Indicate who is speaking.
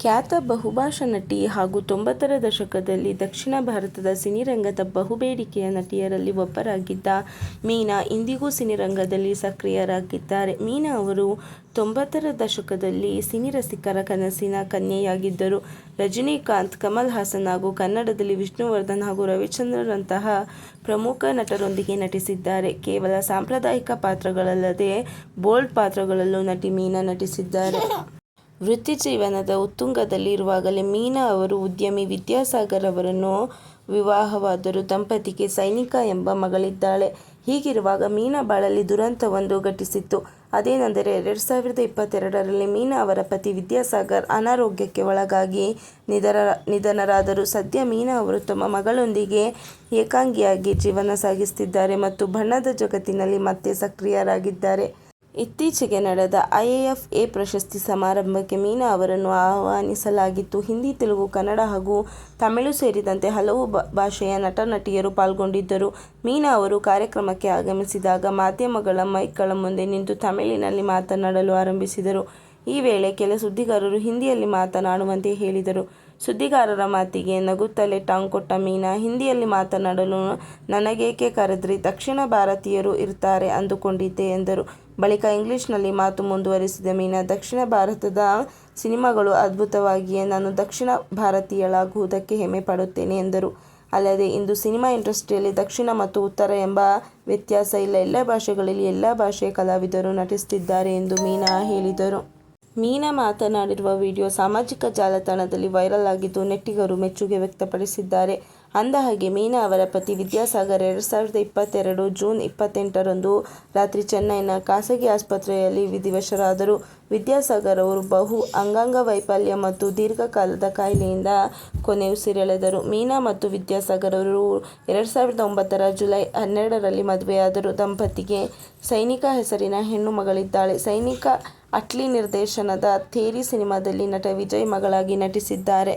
Speaker 1: ಖ್ಯಾತ ಬಹುಭಾಷಾ ನಟಿ ಹಾಗೂ ತೊಂಬತ್ತರ ದಶಕದಲ್ಲಿ ದಕ್ಷಿಣ ಭಾರತದ ಸಿನಿರಂಗದ ಬಹುಬೇಡಿಕೆಯ ನಟಿಯರಲ್ಲಿ ಒಬ್ಬರಾಗಿದ್ದ ಮೀನಾ ಇಂದಿಗೂ ಸಿನಿರಂಗದಲ್ಲಿ ಸಕ್ರಿಯರಾಗಿದ್ದಾರೆ. ಮೀನಾ ಅವರು ತೊಂಬತ್ತರ ದಶಕದಲ್ಲಿ ಸಿನಿರಸಿಕರ ಕನಸಿನ ಕನ್ಯೆಯಾಗಿದ್ದರು. ರಜನಿಕಾಂತ್, ಕಮಲ್ ಹಾಸನ್ ಹಾಗೂ ಕನ್ನಡದಲ್ಲಿ ವಿಷ್ಣುವರ್ಧನ್ ಹಾಗೂ ರವಿಚಂದ್ರರಂತಹ ಪ್ರಮುಖ ನಟರೊಂದಿಗೆ ನಟಿಸಿದ್ದಾರೆ. ಕೇವಲ ಸಾಂಪ್ರದಾಯಿಕ ಪಾತ್ರಗಳಲ್ಲದೆ ಬೋಲ್ಡ್ ಪಾತ್ರಗಳಲ್ಲೂ ನಟಿ ಮೀನಾ ನಟಿಸಿದ್ದಾರೆ. ವೃತ್ತಿ ಜೀವನದ ಉತ್ತುಂಗದಲ್ಲಿರುವಾಗಲೇ ಮೀನಾ ಅವರು ಉದ್ಯಮಿ ವಿದ್ಯಾಸಾಗರ್ ಅವರನ್ನು ವಿವಾಹವಾದರು ದಂಪತಿಗೆ ಸೈನಿಕ ಎಂಬ ಮಗಳಿದ್ದಾಳೆ. ಹೀಗಿರುವಾಗ ಮೀನಾ ಬಾಳಲ್ಲಿ ದುರಂತವೊಂದು ಘಟಿಸಿತ್ತು. ಅದೇನೆಂದರೆ ಎರಡು ಸಾವಿರದ ಇಪ್ಪತ್ತೆರಡರಲ್ಲಿ ಮೀನಾ ಅವರ ಪತಿ ವಿದ್ಯಾಸಾಗರ್ ಅನಾರೋಗ್ಯಕ್ಕೆ ಒಳಗಾಗಿ ನಿಧನರಾದರು. ಸದ್ಯ ಮೀನಾ ಅವರು ತಮ್ಮ ಮಗಳೊಂದಿಗೆ ಏಕಾಂಗಿಯಾಗಿ ಜೀವನ ಸಾಗಿಸುತ್ತಿದ್ದಾರೆ ಮತ್ತು ಬಣ್ಣದ ಜಗತ್ತಿನಲ್ಲಿ ಮತ್ತೆ ಸಕ್ರಿಯರಾಗಿದ್ದಾರೆ. ಇತ್ತೀಚೆಗೆ ನಡೆದ ಐಎಎಫ್ಎ ಪ್ರಶಸ್ತಿ ಸಮಾರಂಭಕ್ಕೆ ಮೀನಾ ಅವರನ್ನು ಆಹ್ವಾನಿಸಲಾಗಿತ್ತು. ಹಿಂದಿ, ತೆಲುಗು, ಕನ್ನಡ ಹಾಗೂ ತಮಿಳು ಸೇರಿದಂತೆ ಹಲವು ಭಾಷೆಯ ನಟ ನಟಿಯರು ಪಾಲ್ಗೊಂಡಿದ್ದರು. ಮೀನಾ ಅವರು ಕಾರ್ಯಕ್ರಮಕ್ಕೆ ಆಗಮಿಸಿದಾಗ ಮಾಧ್ಯಮಗಳ ಮೈಕ್ಗಳ ಮುಂದೆ ನಿಂತು ತಮಿಳಿನಲ್ಲಿ ಮಾತನಾಡಲು ಆರಂಭಿಸಿದರು. ಈ ವೇಳೆ ಕೆಲ ಸುದ್ದಿಗಾರರು ಹಿಂದಿಯಲ್ಲಿ ಮಾತನಾಡುವಂತೆ ಹೇಳಿದರು. ಸುದ್ದಿಗಾರರ ಮಾತಿಗೆ ನಗುತ್ತಲೇ ಟಾಂಗ್ ಕೊಟ್ಟ ಮೀನಾ, ಹಿಂದಿಯಲ್ಲಿ ಮಾತನಾಡಲು ನನಗೇಕೆ ಕರೆದ್ರಿ? ದಕ್ಷಿಣ ಭಾರತೀಯರು ಇರ್ತಾರೆ ಅಂದುಕೊಂಡಿದ್ದೆ ಎಂದರು. ಬಳಿಕ ಇಂಗ್ಲಿಷ್ನಲ್ಲಿ ಮಾತು ಮುಂದುವರಿಸಿದ ಮೀನಾ, ದಕ್ಷಿಣ ಭಾರತದ ಸಿನಿಮಾಗಳು ಅದ್ಭುತವಾಗಿಯೇ ನಾನು ದಕ್ಷಿಣ ಭಾರತೀಯಳಾಗುವುದಕ್ಕೆ ಹೆಮ್ಮೆ ಪಡುತ್ತೇನೆ ಎಂದರು. ಅಲ್ಲದೆ ಇಂದು ಸಿನಿಮಾ ಇಂಡಸ್ಟ್ರಿಯಲ್ಲಿ ದಕ್ಷಿಣ ಮತ್ತು ಉತ್ತರ ಎಂಬ ವ್ಯತ್ಯಾಸ ಇಲ್ಲ. ಎಲ್ಲ ಭಾಷೆಗಳಲ್ಲಿ ಎಲ್ಲ ಭಾಷೆಯ ಕಲಾವಿದರು ನಟಿಸುತ್ತಿದ್ದಾರೆ ಎಂದು ಮೀನಾ ಹೇಳಿದರು. ಮೀನಾ ಮಾತನಾಡಿರುವ ವಿಡಿಯೋ ಸಾಮಾಜಿಕ ಜಾಲತಾಣದಲ್ಲಿ ವೈರಲ್ ಆಗಿದ್ದು ನೆಟ್ಟಿಗರು ಮೆಚ್ಚುಗೆ ವ್ಯಕ್ತಪಡಿಸಿದ್ದಾರೆ. ಅಂದಹಾಗೆ ಮೀನಾ ಅವರ ಪತಿ ವಿದ್ಯಾಸಾಗರ್ ಎರಡು ಸಾವಿರದ ಇಪ್ಪತ್ತೆರಡು ಜೂನ್ ಇಪ್ಪತ್ತೆಂಟರಂದು ರಾತ್ರಿ ಚೆನ್ನೈನ ಖಾಸಗಿ ಆಸ್ಪತ್ರೆಯಲ್ಲಿ ವಿಧಿವಶರಾದರು. ವಿದ್ಯಾಸಾಗರ್ ಅವರು ಬಹು ಅಂಗಾಂಗ ವೈಫಲ್ಯ ಮತ್ತು ದೀರ್ಘಕಾಲದ ಕಾಯಿಲೆಯಿಂದ ಕೊನೆಯುಸಿರೆಳೆದರು ಮೀನಾ ಮತ್ತು ವಿದ್ಯಾಸಾಗರ್ ಅವರು ಎರಡು ಸಾವಿರದ ಒಂಬತ್ತರ ಜುಲೈ ಹನ್ನೆರಡರಲ್ಲಿ ಮದುವೆಯಾದರು. ದಂಪತಿಗೆ ಸೈನಿಕ ಹೆಸರಿನ ಹೆಣ್ಣು ಮಗಳಿದ್ದಾಳೆ. ಸೈನಿಕ ಅಟ್ಲಿ ನಿರ್ದೇಶನದ ಥೇರಿ ಸಿನಿಮಾದಲ್ಲಿ ನಟ ವಿಜಯ್ ಮಗಳಾಗಿ ನಟಿಸಿದ್ದಾರೆ.